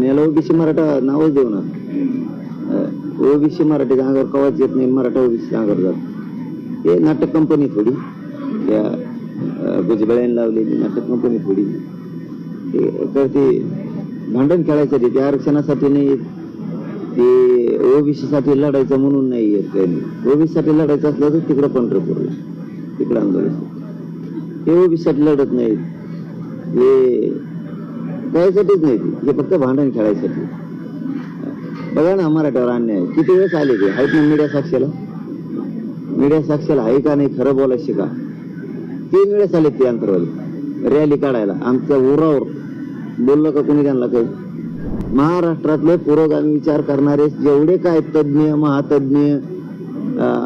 आणि याला ओबीसी मराठा नावच देऊ ना ओबीसी मराठीच्या अंगावर कवाच येत नाही मराठा ओबीसी अंगावर जात हे नाटक कंपनी थोडी. त्या भुजबळ्याने लावलेली नाटक कंपनी थोडी. ते तर ते भांडण खेळायसाठी ते आरक्षणासाठी नाही ते ओबीसी साठी लढायचं म्हणून नाही येत काही ओबीसी साठी लढायचं असलं तर तिकडं पंढरपूरला तिकडं आंदोलन. ते ओबीसी साठी लढत नाहीत. हे त्यासाठीच नाही. ते. हे फक्त भांडण खेळायसाठी. बघा ना मराठ्यावर अन्याय किती वेळेस आले ते? आहेत ना मीडिया साक्षीला? मीडिया साक्षीला आहे का नाही खरं बोलायला शिका. तीन वेळेस आले ते अंतरवाली. रॅली काढायला. आमच्या उरावर. बोललं का कोणी त्यांना काही? महाराष्ट्रातले पुरोगामी विचार करणारे जेवढे काय तज्ज्ञ महातज्ञ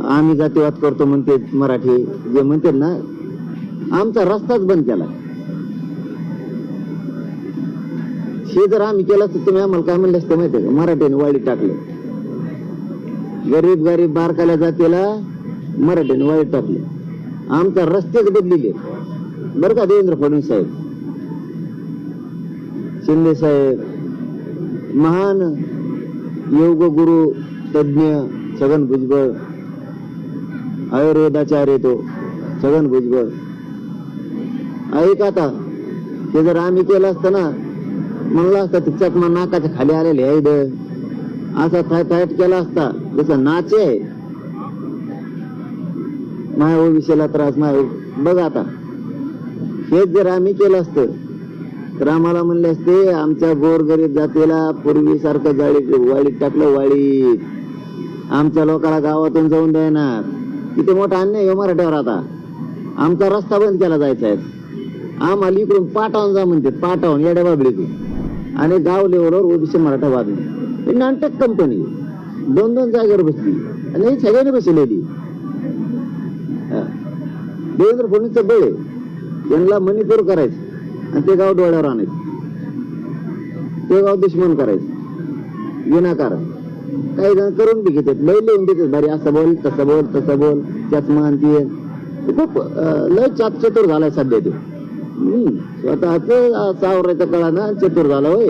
आम्ही जातीवाद करतो म्हणते मराठी जे म्हणते ना आमचा रस्ताच बंद केला. हे जर आम्ही केलं असतं तुम्ही आम्हाला काय म्हणलं असतं माहितीये का? मराठीने वाईट टाकले. गरीब गरीब बारकाल्या जातीला मराठीने वाईट टाकले. आमचा रस्तेच बदलिले बरं का देवेंद्र फडणवीस साहेब? शिंदे साहेब महान योग गुरु तज्ञ छगन भुजबळ आयुर्वेदाचार्य तो छगन भुजबळ. ऐक आता ते जर आम्ही केलं असतं ना म्हणलं असता ते चकमा नाकाच्या खाली आलेले ऐड असा थाय थायट केला असता. जसं नाचे आहे. माय ओबीसीला त्रास नाही. बघ आता. हेच जर आम्ही केलं असतं तर आम्हाला म्हणले असते आमच्या गोरगरीब जातीला पूर्वीसारखं जाळी वाळीत टाकलं वाळीत आमच्या लोकांना गावातून जाऊन देणार. किती मोठा अन्याय आहे मराठ्यावर आता. आमचा रस्ता बंद केला जायचा आहे. आम्हाला इकडून पाटावून जा म्हणते पाटावून येड्या बाबडीतून आणि गाव लेवलवर ओबीसी मराठा वाजले ही नाटक कंपनी दोन दोन जागेवर बसली. आणि ही सगळ्यांनी बसलेली. देवेंद्र फडणवीस बळे. आहे मणिपूर करायचं. आणि ते गाव डोळ्यावर आणायचं. ते गाव दुश्मन करायचं. विनाकारण. काही जण करून बी घेतात. लय लिहून देतात. भारी असं बोल तसं बोल तसं बोल. चष्मा आणि ते ते खूप लय चात चतुर झालाय सध्या ते. स्वतःच सावरायचं कळा चतुर झाला होय.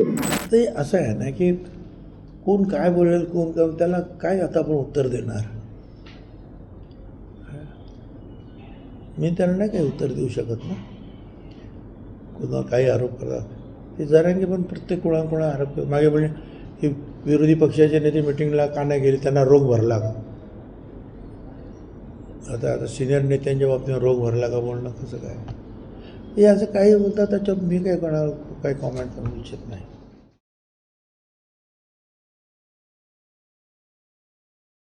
ते असं आहे ना की कोण काय बोलेल कोण काय त्याला काय आता आपण उत्तर देणार? मी त्यांना नाही काही उत्तर देऊ शकत ना. कोणा काही आरोप करतात ते जरांगे पण प्रत्येक कोणाकोणा आरोप करतात. मागे म्हणजे की विरोधी पक्षाचे नेते मिटिंगला का नाही गेले? त्यांना रोग भरला का? आता आता सिनियर नेत्यांच्या बाबतीत रोग भरला का बोलणं कसं काय? हे असं काही बोलतात त्याच्यात मी काय कोणावर काही कॉमेंट करू इच्छित नाही.